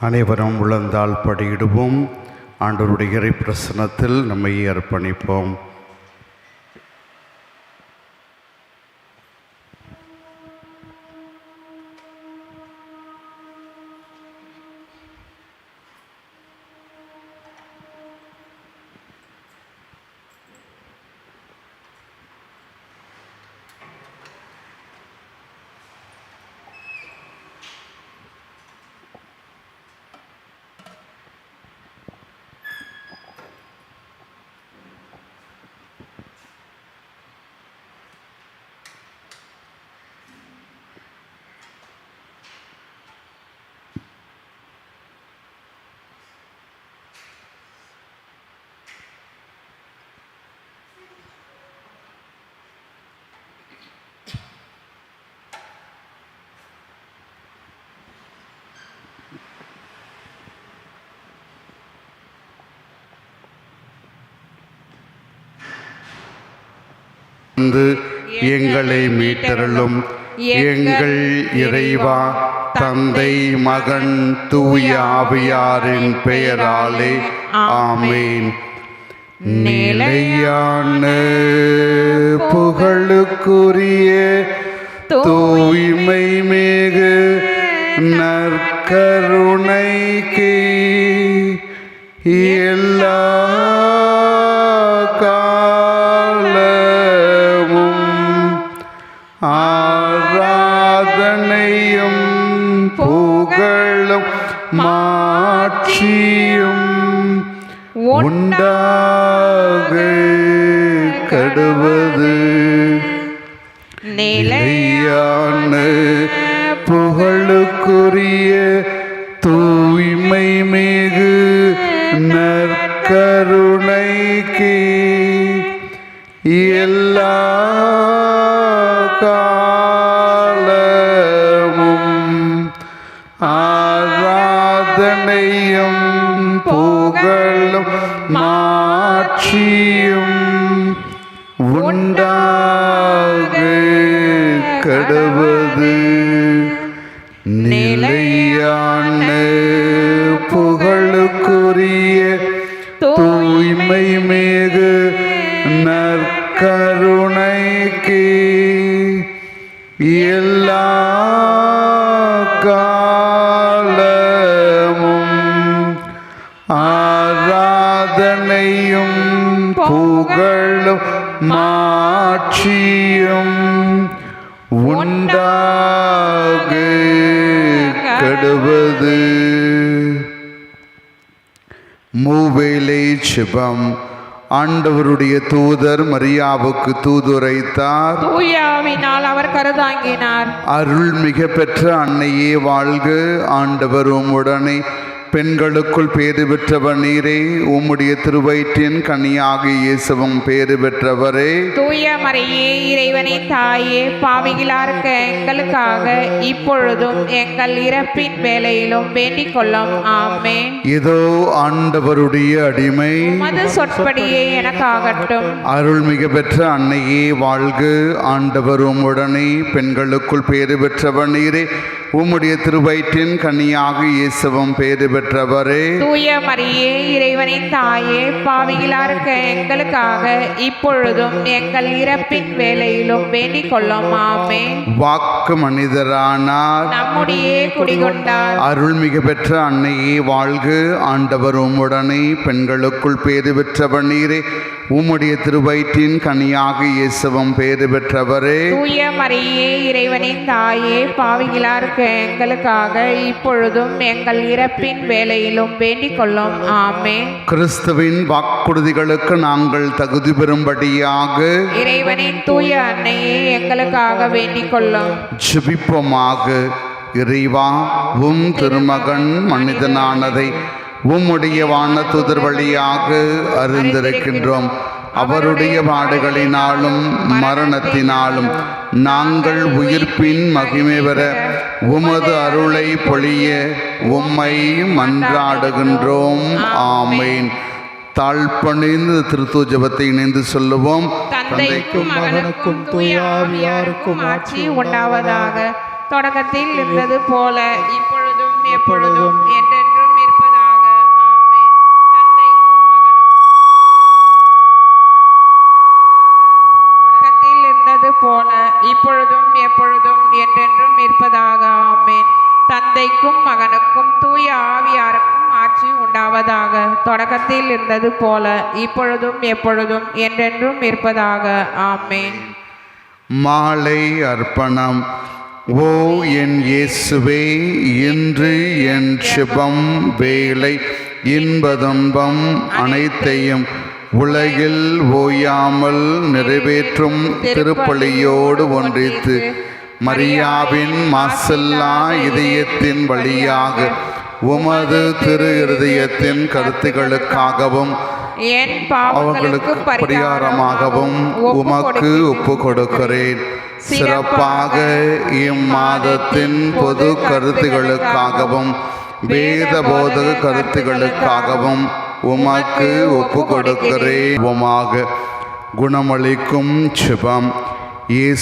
அனைவரும் உழந்தால் படியிடுவோம். ஆண்டவருடைய இறை பிரசனத்தில் நம்மை அர்ப்பணிப்போம். வந்து எங்களை மீட்டருளும். எங்கள் இறைவா தந்தை மகன் தூய ஆவியாரின் பெயராலே ஆமேன். நிலையான புகழுக்குரிய தூய்மை மிகு நற்கருணைக்கு எல்லா ஆராதனையும் புகழும் மாட்சியும் உண்டாக கடுவது நிலையான புகழுக்குரிய தூய்மை மிகு நற்கருணைக்கு எல்லா மாட்சியும் உண்டாக கடுவது நிலையான புகழுக்குரிய தூய்மை மிகு நற்கருணைக்கு எல்லா ஆராதனையும் புகழும் மாட்சியும் உண்டாக கடுவது. மூவேலை சிபம். ஆண்டவருடைய தூதர் மரியாவுக்கு தூதுரைத்தார். தூயாவினால் அவர் கருதாங்கினார். அருள்மிக பெற்ற அன்னையே வாழ்க. ஆண்டவர் உம்முடனே பெண்களுக்குள் பேறு பெற்றவர் நீரே உம்முடைய திருவயிற்றின் கனியாக இயேசுவும் பேறு பெற்றவரே. தூய மரியே இறைவனின் தாயே பாவிகளார்க்க எங்களுக்காக இப்பொழுதும் எங்கள் இறப்பின் வேலையிலும் வேண்டிக் கொள்ளும் ஆமென். இதோ ஆண்டவருடைய அடிமை. உமது சொற்படியே எனக்காகட்டும். அருள்மிக பெற்ற அன்னையே வாழ்க. ஆண்டவர் உம்முடனே பெண்களுக்குள் பேறு பெற்றவர் நீரே உம்முடைய திருவயிற்றின் கனியாக இயேசுவும் பேறு பெற்றவரே. தூய மரியே இறைவனின் தாயே பாவிகளார்க்க எங்களுக்காக இப்பொழுதும் எங்கள் இறப்பின் வேலையிலும் வேண்டிக் கொள்ளும். ஆமென். வாக்கு மனிதரானார். நம்முடைய குடிகொண்டார். அருள்மிக பெற்ற அன்னையே வாழ்க. ஆண்டவர் உம்முடனே பெண்களுக்குள் பேறு பெற்றவர் நீரே. உம்முடைய திருவயிற்றின் கனியாக இயேசுவும் பேறு பெற்றவரே. தூய மரியே இறைவனின் தாயே பாவிகளார்க்க எங்களுக்காக இப்பொழுதும் எங்கள் இறப்பின் வேலையிலும் வேண்டிக் கொள்ளும். ஆமென். கிறிஸ்துவின் வாக்குறுதிகளுக்கு நாங்கள் தகுதி பெறும்படியாக இறைவனின் தூய அன்னையே எங்களுக்காக வேண்டிக் கொள்ளும். ஜெபிப்போமாக. இறைவா உம் திருமகன் மனிதனானதை உம்முடைய வானதுதர் வழியாக அறிந்திருக்கின்றோம். அவருடைய பாடுகளினாலும் மரணத்தினாலும் நாங்கள் உயிர்ப்பின் மகிமை பெற உமது அருளை பொழிய உம்மை மன்றாடுகின்றோம். ஆமேன். தாழ்பணிந்து திருத்தூ ஜபத்தை இணைந்து சொல்லுவோம். தந்தைக்கும் மகனுக்கும் தூயாவியாருக்கும் ஆட்சி உண்டாவதாக. தொடக்கத்தில் இருந்தது போல இப்பொழுதும் எப்பொழுதும் என்றென்றும் போல இப்பொழுதும் எப்பொழுதும் என்றென்றும் இருப்பதாக. ஆமேன். தந்தைக்கும் மகனுக்கும் தூய ஆவியாருக்கும் ஆட்சி உண்டாவதாக. தொடக்கத்தில் இருந்தது போல இப்பொழுதும் எப்பொழுதும் என்றென்றும் இருப்பதாக. ஆமேன். மாலை அர்ப்பணம். ஓ என் இயேசுவே இன்று என் சுபம் வேலை இன்பதுன்பம் அனைத்தையும் உலகில் ஓயாமல் நிறைவேற்றும் திருப்பலியோடு ஒன்றித்து மரியாவின் மாசல்லா இதயத்தின் வழியாக உமது திரு இருதயத்தின் கருத்துகளுக்காகவும் அவர்களுக்கு பரிகாரமாகவும் உமக்கு ஒப்பு கொடுக்கிறேன். சிறப்பாக இம்மாதத்தின் பொது கருத்துகளுக்காகவும் வேத போதக கருத்துகளுக்காகவும் உமக்கு ஒப்பு கொடுக்கிறேன் உமாக குணமளிக்கும் சுபம். இயேசு